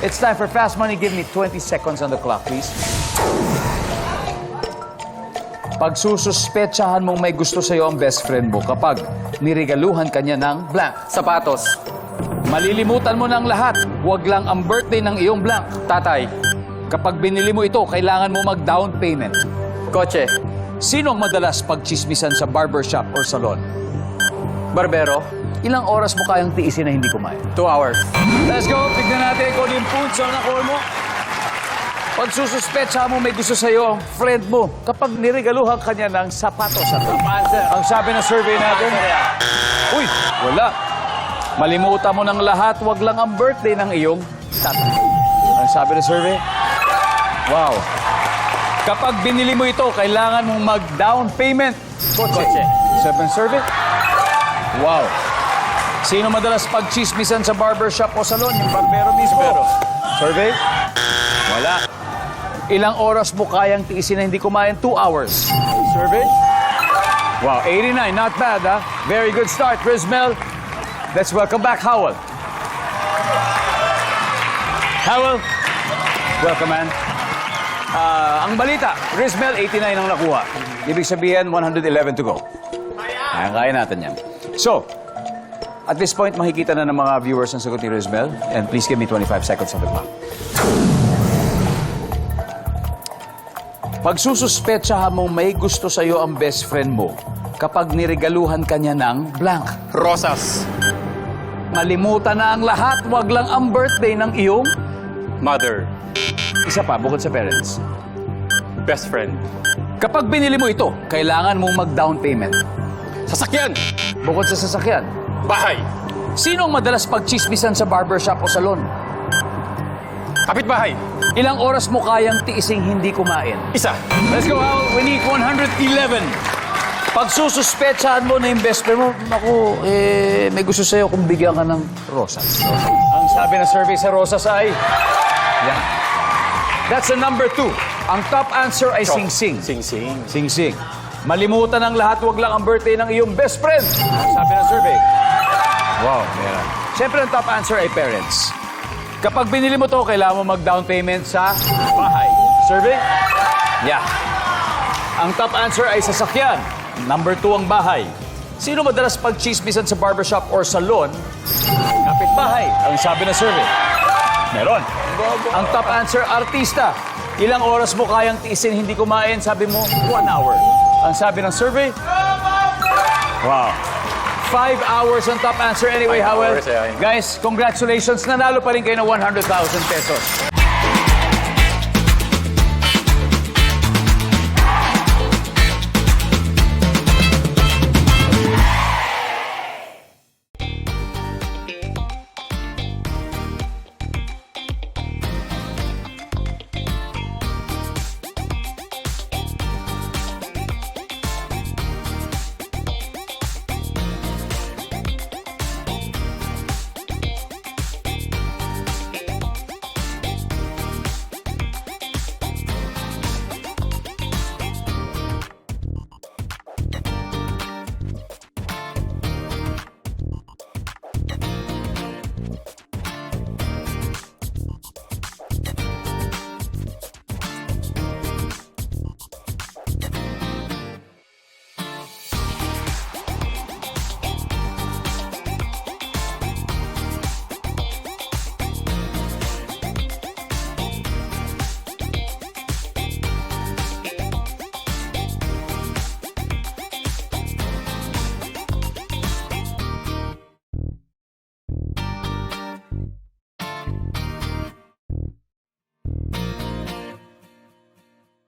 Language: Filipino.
It's time for Fast Money. Give me 20 seconds on the clock, please. Pagsususpetsahan mong may gusto sa'yo ang best friend mo kapag niregaluhan kanya ng blank. Sapatos. Malilimutan mo ng lahat. Huwag lang ang birthday ng iyong blank. Tatay. Kapag binili mo ito, kailangan mo mag-down payment. Kotse. Sino ang madalas pagchismisan sa barbershop or salon? Barbero. Ilang oras mo kayang tiisin na hindi kumain? Two hours. Let's go. Tignan natin kung ano yung foods ang nakuha mo. Pagsususpetsa mo may gusto sa'yo ang friend mo kapag niregaluhan kanya ng sapatos. Ano? Ang sabi ng survey natin, Uy, wala. Malimutan mo ng lahat, wag lang ang birthday ng iyong tatay. Ang sabi ng survey, wow. Kapag binili mo ito, kailangan mong mag-down payment. Kotse. Sabi ng survey, wow. Sino madalas pagchismisan sa barbershop o salon? Yung barbero mismo. Survey? Wala. Ilang oras mo kayang tiisin na hindi kumain? Two hours. Survey? Wow, 89. Not bad, ha? Very good start, Rizmel. Let's welcome back Howell. Howell, welcome, man. Ah, ang balita, Rizmel, 89 ang nakuha. Ibig sabihin, 111 to go. Kaya kaya natin yan. So, at this point, makikita na ng mga viewers ang sagot ni Rizmel. And please give me 25 seconds on the clock. Pagsususpetsahan mong may gusto sa'yo ang best friend mo kapag niregaluhan kanya ng blank. Rosas. Malimutan na ang lahat, wag lang ang birthday ng iyong Mother. isa pa, bukod sa parents. Best friend. Kapag binili mo ito, kailangan mong mag-down payment. Sasakyan. Bukod sa sasakyan. Bahay. Sino ang madalas pagchismisan sa barbershop o salon? Kapitbahay. Ilang oras mo kayang tiising hindi kumain? Isa. Let's go, Al. We need 111. Pagsususpetsahan mo na yung best friend mo, naku, eh, may gusto sa'yo kung bigyan ka ng rosas. Ang sabi ng survey sa rosas ay, yan. That's the number two. Ang top answer ay sing-sing. Sing-sing. Sing-sing. Malimutan ang lahat, wag lang ang birthday ng iyong best friend. Sabi ng survey. Wow, meron. Siyempre, ang top answer ay parents. Kapag binili mo to, kailangan mo mag-down payment sa bahay. Survey? Yeah. Ang top answer ay sasakyan. Number two ang bahay. Sino madalas pagchismisan sa barbershop or salon? Kapitbahay. Ang sabi ng survey. Meron. Ang top answer, artista. Ilang oras mo kayang tiisin hindi kumain? Sabi mo, one hour. Ang sabi ng survey? Wow. Five hours ang top answer. Anyway, Five Howell. hours, yeah. Guys, congratulations. Nanalo pa rin kayo ng 100,000 pesos.